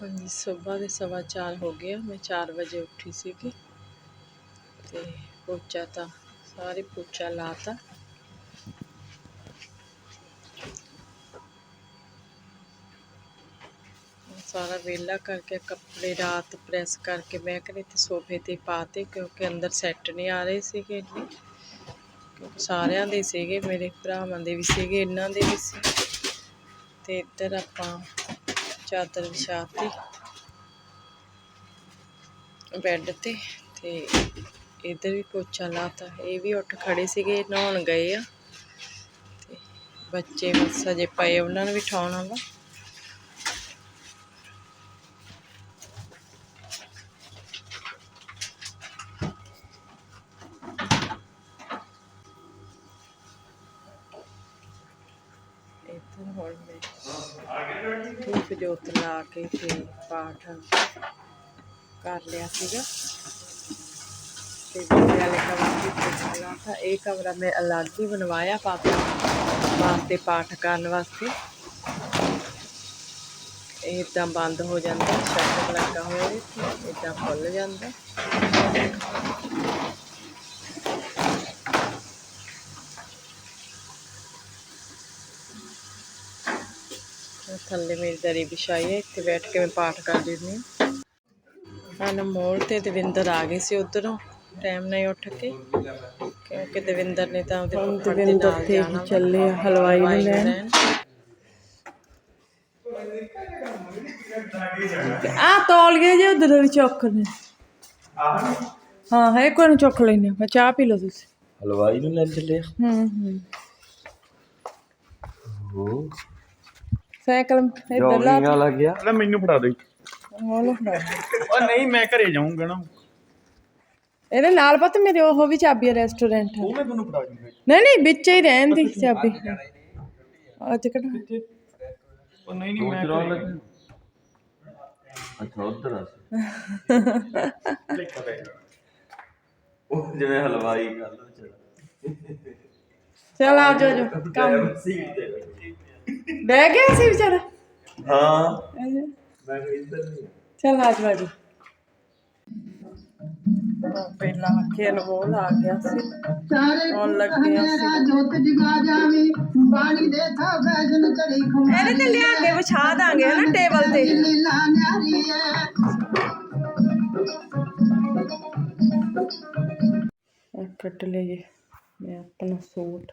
ਹਾਂਜੀ, ਸਵੇਰ ਦੇ ਸਵਾ ਚਾਰ ਹੋ ਗਿਆ ਮੈਂ 4 ਵਜੇ ਉੱਠੀ ਸੀਗੀ ਤੇ ਪੋਚਾ ਤਾਂ ਸਾਰੇ ਪੋਚਾ ਲਾਤਾ। ਸਾਰਾ ਵੇਲਾ ਕਰਕੇ ਕੱਪੜੇ ਰਾਤ ਪ੍ਰੈਸ ਕਰਕੇ ਮੈਂ ਕਹਿੰਦੀ ਤੇ ਸੋਫੇ ਤੇ ਪਾਤੇ ਕਿਉਂਕਿ ਅੰਦਰ ਸੈੱਟ ਨਹੀਂ ਆ ਰਹੇ ਸੀਗੇ ਇੰਨੇ। ਕਿਉਂਕਿ ਸਾਰਿਆਂ ਦੇ ਸੀਗੇ, ਮੇਰੇ ਭਰਾਵਾਂ ਦੇ ਵੀ ਸੀਗੇ, ਇਹਨਾਂ ਦੇ ਵੀ ਸੀ ਤੇ ਇੱਧਰ ਆਪਾਂ ਚਾਦਰ ਵਿਛਾਤੀ। ਬੈੱਡ ਤੇ ਤੇ ਇੱਧਰ ਵੀ ਪੋਚਾ ਲਾਤਾ। ਇਹ ਵੀ ਉੱਠ ਖੜੇ ਸੀਗੇ, ਨਹਾਉਣ ਗਏ ਆ। ਤੇ ਬੱਚੇ ਬਸ ਅਜੇ ਪਏ ਉਹਨਾਂ ਨੂੰ ਵੀ ਠਾਉਣਾ ਵਾ ਇੱਧਰ ਹੁਣ ਮੈਂ ਧੂਪ ਜੋਤ ਲਾ ਕੇ ਤੇ ਪਾਠ ਕਰ ਲਿਆ ਸੀਗਾ। ਤੇ ਬੱਚੇ ਵਾਲੇ ਕਮਰੇ ਵਿੱਚ ਪੋਚਾ ਤਾਂ। ਇਹ ਕਮਰਾ ਮੈਂ ਅਲੱਗ ਹੀ ਬਣਵਾਇਆ ਪਾਪਾ ਵਾਸਤੇ ਪਾਠ ਕਰਨ ਵਾਸਤੇ। ਇਹ ਇਦਾਂ ਬੰਦ ਹੋ ਜਾਂਦਾ ਸ਼ਟਰ ਲੱਗਾ ਹੋਇਆ ਇਹ ਇਦਾਂ ਖੁੱਲ ਜਾਂਦਾ ਆਹ ਥੱਲੇ ਮੇਰੀ ਦਰੀ ਵਿਛਾਈ ਹੈ ਇੱਥੇ ਬੈਠ ਕੇ ਮੈਂ ਪਾਠ ਕਰ ਦਿੰਦੀ ਹਾਂ। ਅਨਮੋਲ ਤੇ ਦਵਿੰਦਰ ਆ ਗਏ ਸੀ ਉਧਰੋਂ ਟਾਈਮ ਨਾਲ ਹੀ ਉੱਠ ਕੇ। ਕਿਉਂਕਿ ਦਵਿੰਦਰ ਨੇ ਤਾਂ ਉਹਦੇ ਪੱਪੜ ਦੇ ਨਾਲ ਜਾਣਾ ਵਾ। ਚੱਲੇ ਆ ਹਲਵਾਈ ਨੂੰ ਹਲਵਾਈ ਨੂੰ ਲੈਣ। ਲੈਣ। ਆ ਤੌਲੀਏ ਜੇ ਉਧਰ ਵੀ ਚੁੱਕ ਨੇ। ਹਾਂ ਹੈ ਕੋਈ ਨੂੰ ਚੁੱਕ ਲੈਨੇ ਆ ਚਾਹ ਪੀ ਲਓ ਤੁਸੀਂ। ਹਲਵਾਈ ਨੂੰ ਲੈ ਚੱਲੇ ਹੂੰ ਹੂੰ। ਹੋ ਸਾਈਕਲ ਇੱਧਰ ਲਾ ਜੋਗਿੰਗ ਗਿਆ। ਲੈ ਮੈਨੂੰ ਫੜਾ ਦੇ। ਉਹ ਲੋ ਫੜਾ ਉਹ ਨਹੀਂ ਮੈਂ ਘਰੇ ਜਾਊਂਗਾ ਨਾ। ਇਹਦੇ ਨਾਲ ਪਤਾ ਮੇਰੇ ਉਹ ਵੀ ਚਾਬੀ ਰੈਸਟੋਰੈਂਟ ਹੈ ਉਹ ਮੈਂ ਤੁਹਾਨੂੰ ਫੜਾ ਦੂੰਗਾ। ਨਹੀਂ ਨਹੀਂ ਵਿੱਚ ਹੀ ਰਹਿਣ ਦੀ ਚਾਬੀ। ਅੱਜ ਕਿਹੜਾ ਉਹ ਨਹੀਂ ਨਹੀਂ ਮੈਂ ਘਰੇ ਅੱਛਾ ਉਧਰ ਆ। ਲਿਖ ਪੈ ਉਹ ਜਿਵੇਂ ਹਲਵਾਈ ਗੱਲ ਚਲਾ। ਚਲ ਆ ਜਾ ਜਾ ਕੰਮ। ਸੀਟ ਤੇ। ਬੈਠੀ। ਬਹਿ ਗਿਆ ਸੀ ਵਿਚਾਰਾ? ਹਾਂ। ਮੈਂ ਇੱਧਰ ਨਹੀਂ ਚਲ ਆ ਜਾ ਜੀ। ਪਹਿਲਾਂ ਕੇ ਅਨਮੋਲ ਆ ਗਿਆ ਸੀ। ਆਉਣ ਲੱਗ ਗਿਆ ਸੀ। ਜੋਤ ਜਗਾ ਜਾਵੇ ਬਾਣੀ ਦੇ ਥਾ ਫੈਸ਼ਨ ਚੜੀ ਖੁਮਾ ਇਹਦੇ ਤੇ ਲਿਆ ਕੇ ਵਿਛਾ ਦਾਂਗੇ ਨਾ ਟੇਬਲ ਤੇ। ਲੀਲਾ ਨਿਆਰੀ ਐ। ਇਹ ਕੱਟ ਲਈਏ ਮੈਂ ਆਪਣਾ ਸੂਟ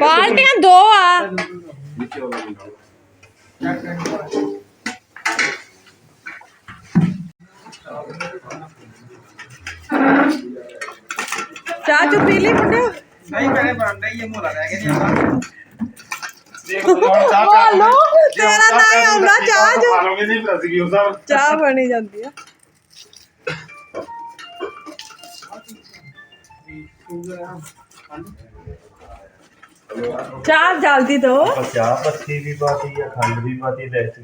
ਬਾਲਟੀਆਂ ਦੋ ਆ। ਨੀਚੇ ਵਾਲਾ ਮੁੰਡਾ ਚਾਹ ਚੁ ਪੀ ਨਹੀਂ ਇਹ ਮੋਲਾ ਰਹਿ ਗਿਆ ਜੀ ਦੇਖ ਲਓ ਚਾਹ ਬੋਲੋ ਤੇਰਾ ਨਾਂ ਆਉਂਦਾ ਚਾਹ ਚਾਹ ਬਣੀ ਜਾਂਦੀ ਆ। ਚਾਹ ਜਲਦੀ ਦੋ। ਚਾਹ ਪੱਤੀ ਵੀ ਪਾਤੀ ਆ ਖੰਡ ਵੀ ਪਾਤੀ ਲੈ ਚ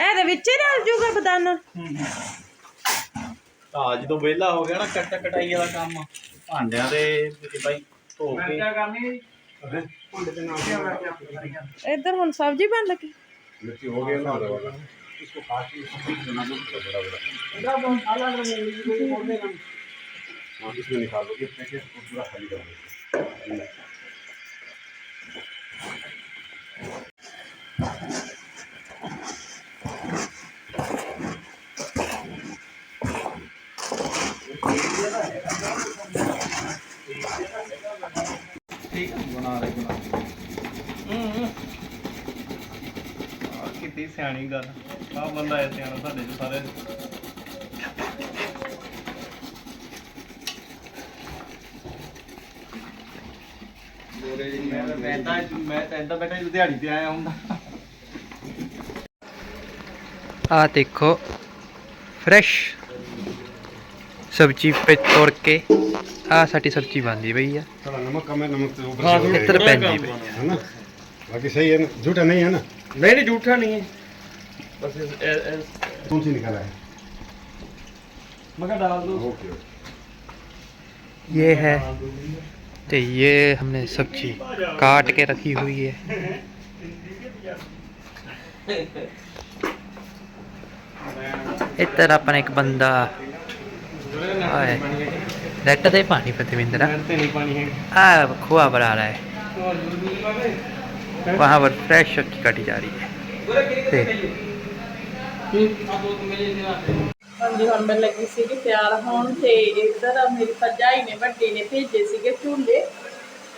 ਇਹਦੇ ਵਿੱਚ ਹੀ ਰਲ ਜੂਗਾ ਬਦਾਨਾ ਤਾਂ ਜਦੋਂ ਵਿਹਲਾ ਹੋ ਗਿਆ ਨਾ ਕੱਟ ਕਟਾਈ ਵਾਲਾ ਕੰਮ ਭਾਂਡਿਆਂ ਦੇ ਵਿੱਚ ਬਾਈ ਧੋ ਕੇ ਕਰਨੀ ਇੱਧਰ ਹੁਣ ਸਬਜ਼ੀ ਬਣ ਲੱਗੀ मिर्ची हो गया ना हो रहा इसको काट के इसको पीस देना दो तो बड़ा बड़ा हाँ इसमें निकाल दो ये पैकेट को पूरा खाली कर दो ਠੀਕ ਹੈ ਬਣਾ ਰਹੇ ਬਣਾ ਹੂੰ ਆ ਕਿਤੇ ਸਿਆਣੀ ਗੱਲ। ਆ ਬੰਦਾ ਐ ਸਿਆਣਾ ਸਾਡੇ ਚ ਸਾਰੇ। ਮੈਂ ਤਾਂ ਮੈਂ ਤਾਂ ਮੈਂ ਤਾਂ ਏਦਾਂ ਬੈਠਾ ਜਦੋਂ ਦਿਹਾੜੀ ਤੇ ਆਇਆ ਹੁੰਦਾ ਆ ਦੇਖੋ ਫਰੈਸ਼ ਸਬਜੀ ਪੇ ਤੋੜ ਕੇ ਆ ਸਾਡੀ ਸਬਜੀ ਬਣਦੀ ਪਈ ਆ थोड़ा नमक कम है नमक तो ऊपर से हो ਇੱਧਰ जाएगा, ਪੈਂਦੀ ਪਈ ਆ है ना बाकी सही है ना झूठा नहीं है ना ਨਹੀਂ ਨਹੀਂ ਝੂਠਾ ਨਹੀਂ ਹੈ ਬਸ ਇਸ- ਇਹ- ਇਹ- कौन सी निकाला है ਮੈਂ ਕਿਹਾ ਡਾਲ ਦੋ ओके ये है तो ये हमने सब्ज़ी काट के रखी हुई है। इधर अपना एक बंदा रेट दे पानी पतिविंदर आ खोआ बना रहा है। वहाँ पर फ्रेश सब्ज़ी काटी जा रही है। ਹਾਂਜੀ, ਹੁਣ ਮੈਂ ਲੱਗੀ ਸੀਗੀ ਤਿਆਰ ਹੋਣ ਤੇ ਇੱਧਰ ਮੇਰੀ ਭਰਜਾਈ ਨੇ, ਵੱਡੀ ਨੇ ਭੇਜੇ ਸੀਗੇ ਝੂਲੇ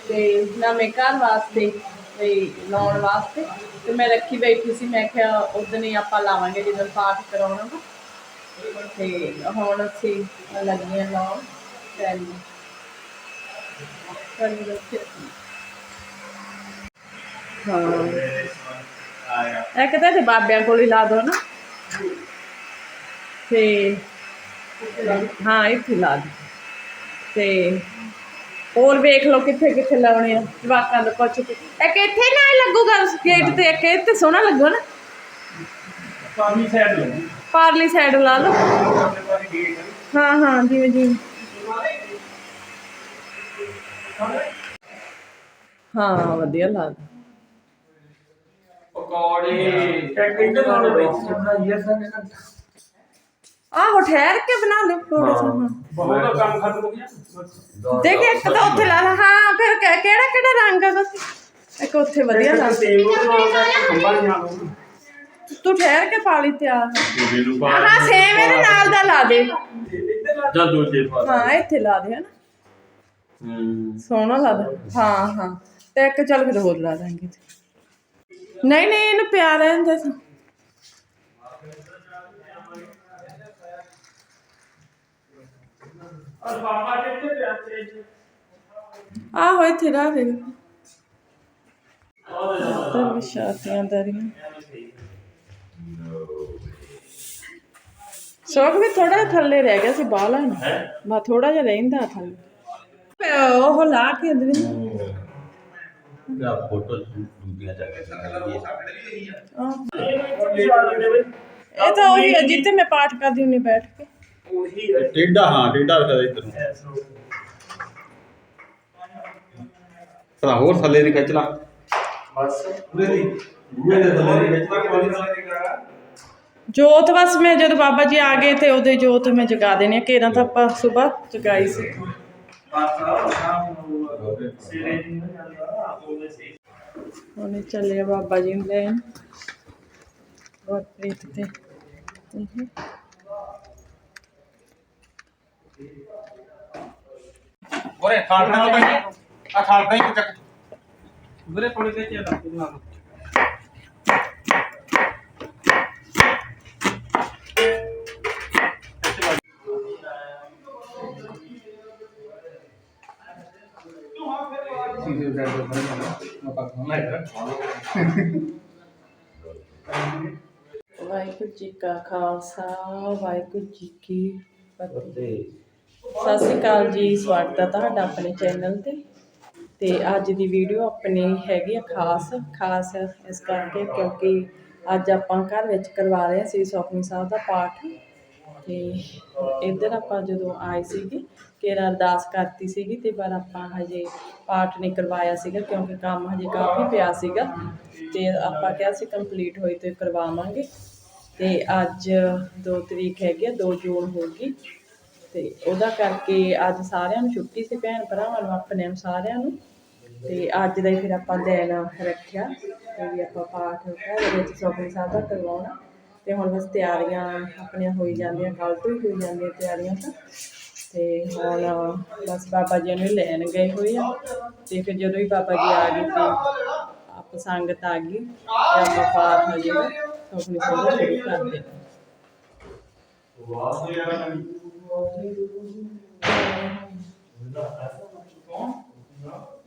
ਤੇ ਨਵੇਂ ਘਰ ਵਾਸਤੇ, ਤੇ ਲਾਉਣ ਵਾਸਤੇ। ਤੇ ਮੈਂ ਰੱਖੀ ਬੈਠੀ ਸੀ, ਮੈਂ ਕਿਹਾ ਉਦੋਂ ਹੀ ਆਪਾਂ ਲਾਵਾਂਗੇ, ਜਦੋਂ ਪਾਠ ਕਰਾਉਣਾ ਤੇ ਹੁਣ ਅਸੀਂ ਲੱਗੀਆਂ ਲਾਉਣ ਤੇ ਹਾਂ। ਇੱਕ ਤਾਂ ਤੇ ਬਾਬਿਆਂ ਕੋਲ ਹੀ ਲਾ ਦੋ ਨਾ। ਤੇ ਹਾਂ ਇੱਥੇ ਲਾ ਦੇ ਤੇ ਹੋਰ ਵੇਖ ਲਓ ਕਿੱਥੇ ਕਿੱਥੇ ਲਾਉਣੇ ਆ ਜਵਾਕਾਂ ਦਾ ਕੁਛ ਕੁ- ਇੱਕ ਇੱਥੇ ਨਾ ਲੱਗੂਗਾ ਗੇਟ ਤੇ ਇੱਕ ਇੱਥੇ ਸੋਹਣਾ ਲੱਗੂ ਨਾ। ਪਾਣੀ ਸਾਈਡ ਲੱਗੀ ਪਾਰਲੀ ਸਾਈਡ ਲਾ ਲਓ। ਹਾਂ ਹਾਂ ਜਿਵੇਂ ਜਿਵੇਂ। ਹਾਂ ਵਧੀਆ ਲੱਗਦਾ ਪਕੌੜੇ ਇੱਕ ਇੱਧਰ ਨਾਲ ਵਿੱਚ ਬਣਾਈਏ ਸਾਰੇ ਆਹੋ ਠਹਿਰ ਕੇ ਬਣਾ ਲਓ ਥੋੜਾ ਜਿਹਾ ਹਾਂ ਬਹੁਤ ਕੰਮ ਖਤਮ ਹੋ ਗਿਆ। ਦੇਖ ਇੱਕ ਤਾਂ ਉੱਥੇ ਲਾ ਲਾ। ਹਾਂ ਫਿਰ ਕਿ- ਕਿਹੜਾ ਕਿਹੜਾ ਰੰਗ ਆ ਬਸ? ਇੱਕ ਉੱਥੇ ਵਧੀਆ ਸੇਮ ਦਾ ਖੰਭਾ ਨਹੀਂ ਆਉਂ ਤੂੰ ਠਹਿਰ ਕੇ ਪਾ ਲਈ ਤਿਆਰ। ਹਾਂ ਸੇਮ ਇਹਦੇ ਨਾਲ ਦਾ ਲਾ ਦੇ। ਜਾਂ ਦੂਜੇ ਪਾਸੇ ਹਾਂ ਇੱਥੇ ਲਾ ਦੇ ਹਨਾ? ਹੂੰ। ਸੋਹਣਾ ਲੱਗਦਾ ਹਾਂ ਹਾਂ। ਤੇ ਇੱਕ ਚੱਲ ਫਿਰ ਹੋਰ ਲਾ ਦਾਂਗੇ। ਨਹੀਂ ਨਹੀਂ ਇਹਨੂੰ ਪਿਆਰ ਰਹਿੰਦਾ ਸੀ ਔਰ ਬਾਬਾ ਕਿੱਥੇ ਪਿਆ ਤੇ ਆਹੋ ਇੱਥੇ ਲਾ ਦੇ ਤਾਂ ਵਿਸ਼ਾਤੀਆਂ ਦਰੀਆਂ ਸੋਖ ਵੀ ਥੋੜਾ ਜਿਹਾ ਥੱਲੇ ਰਹਿ ਗਿਆ ਸੀ ਬਾਹਲਾ ਨੂੰ ਬਾ ਥੋੜਾ ਜਿਹਾ ਰਹਿੰਦਾ ਥੱਲੇ ਤੇ ਉਹ ਲਾ ਕੇ ਦੇ क्या फोटो दुनिया जाके ਇਹ ਤਾਂ ਉਹੀ ਹੈ ਜਿੱਥੇ ਮੈਂ ਪਾਠ ਕਰਦੀ ਹੁੰਨੀ ਬੈਠ ਕੇ ਉਹੀ ਹੋਰ ਥੱਲੇ ਦੀ ਖਿੱਚ ਲਾ। ਬਸ ਪੂਰੇ ਦੀ। ਬੂਹੇ ਦੇ ਥੱਲੇ ਦੀ ਖਿੱਚ ਲਾ ਕੋਲੀ ਥੱਲੇ ਦੀ ਕਰਾ ਜੋਤ ਬਸ ਮੈਂ ਜਦੋਂ ਬਾਬਾ ਜੀ ਆ ਗਏ ਤੇ ਉਹਦੇ ਜੋਤ ਮੈਂ ਜਗਾ ਦੇਣੀ ਆ। ਕੇਰਾਂ ਤਾਂ ਆਪਾਂ ਸਵੇਰ ਜਗਾਈ ਸੀ। ਉਹਨੇ ਚੱਲੇ ਬਾਬਾ ਜੀ ਨੂੰ ਲੈਣ। ਵਰਪ੍ਰੀਤ ਤੇ। ਗੋਰੇ ਖਾਲਟਾ ਨਾਲ ਬੈਠ ਆ ਖਾਲਟਾ ਹੀ ਚੱਕ। ਗੋਰੇ ਪਾਣੀ ਦੇ ਚਾ ਲੱਗ ਨਾ ਵਾਹਿਗੁਰੂ ਜੀ ਕਾ ਖਾਲਸਾ ਵਾਹਿਗੁਰੂ ਜੀ ਕੀ ਫਤਿਹ। ਸਤਿ ਸ਼੍ਰੀ ਅਕਾਲ ਜੀ, ਸਵਾਗਤ ਹੈ ਤੁਹਾਡਾ ਆਪਣੇ ਚੈਨਲ ਤੇ। ਤੇ ਅੱਜ ਦੀ ਵੀਡੀਓ ਆਪਣੀ ਹੈਗੀ ਆ ਖਾਸ ਖਾਸ ਇਸ ਕਰਕੇ ਕਿਉਂਕਿ ਅੱਜ ਆਪਾਂ ਘਰ ਵਿੱਚ ਕਰਵਾ ਰਹੇ ਸੀ ਸ੍ਰੀ ਸਾਹਿਬ ਦਾ ਪਾਠ। ਤੇ ਇੱਧਰ ਆਪਾਂ ਜਦੋਂ ਆਏ ਸੀਗੇ ਕੇਰਾ ਅਰਦਾਸ ਕਰਤੀ ਸੀਗੀ ਤੇ ਪਰ ਆਪਾਂ ਹਜੇ ਪਾਠ ਨਹੀਂ ਕਰਵਾਇਆ ਸੀਗਾ ਕਿਉਂਕਿ ਕੰਮ ਹਜੇ ਕਾਫੀ ਪਿਆ ਸੀਗਾ। ਤੇ ਆਪਾਂ ਕਿਹਾ ਸੀ ਕੰਪਲੀਟ ਹੋਈ ਤੇ ਕਰਵਾਵਾਂਗੇ। ਤੇ ਅੱਜ 2 ਤਰੀਕ ਹੈਗੀ ਆ 2 ਜੂਨ ਹੋ ਗਈ ਤੇ ਉਹਦਾ ਕਰਕੇ ਅੱਜ ਸਾਰਿਆਂ ਨੂੰ ਛੁੱਟੀ ਸੀ ਭੈਣ ਭਰਾਵਾਂ ਨੂੰ, ਆਪਣੇ ਨੂੰ ਸਾਰਿਆਂ ਨੂੰ। ਤੇ ਅੱਜ ਦਾ ਹੀ ਫਿਰ ਆਪਾਂ ਦਿਨ ਰੱਖਿਆ ਤੇ ਵੀ ਆਪਾਂ ਪਾਠ ਘਰ ਵਿੱਚ ਸੁਖਮਨੀ ਸਾਹਿਬ ਦਾ ਕਰਵਾਉਣਾ। ਤੇ ਹੁਣ ਬਸ ਤਿਆਰੀਆਂ ਆਪਣੀਆਂ ਹੋਈ ਜਾਂਦੀਆਂ ਕੱਲ ਤੋਂ ਹੀ ਹੋਈ ਜਾਂਦੀਆਂ ਤਿਆਰੀਆਂ ਤਾਂ। ਤੇ ਹੁਣ ਬਸ ਬਾਬਾ ਜੀ ਨੂੰ ਲੈਣ ਗਏ ਹੋਏ ਆ। ਤੇ ਫਿਰ ਜਦੋਂ ਹੀ ਬਾਬਾ ਜੀ ਆ ਗਏ ਤੇ ਆਪ ਸੰਗਤ ਆ ਗਈ ਤੇ ਆਪਾਂ ਪਾਠ ਹੋ ਜਿਹੜਾ ਸੁਖਮਨੀ ਸਾਹਿਬ ਦਾ ਸ਼ੁਰੂ ਕਰਦੇ ਹਾਂ ਵਾਹ